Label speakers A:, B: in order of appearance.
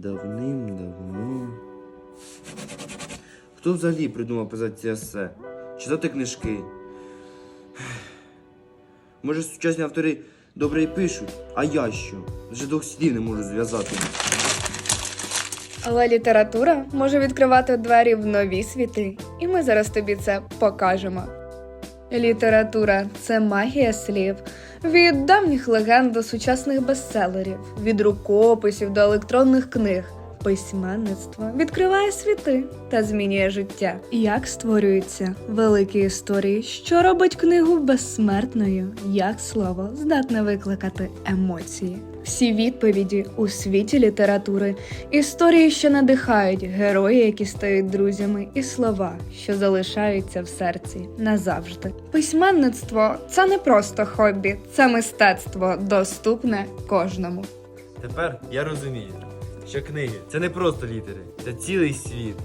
A: Давним-давно. Хто взагалі придумав писати ці есе? Читати книжки? Може, сучасні автори добре і пишуть, а я що? Вже двох слів не можу зв'язати.
B: Але література може відкривати двері в нові світи, і ми зараз тобі це покажемо. Література це магія слів. Від давніх легенд до сучасних бестселерів, від рукописів до електронних книг. Письменництво відкриває світи та змінює життя. Як створюються великі історії, що робить книгу безсмертною, як слово здатне викликати емоції. Всі відповіді у світі літератури, історії, що надихають, герої, які стають друзями, і слова, що залишаються в серці назавжди. Письменництво це не просто хобі, це мистецтво, доступне кожному.
A: Тепер я розумію, що книги це не просто літери, це цілий світ.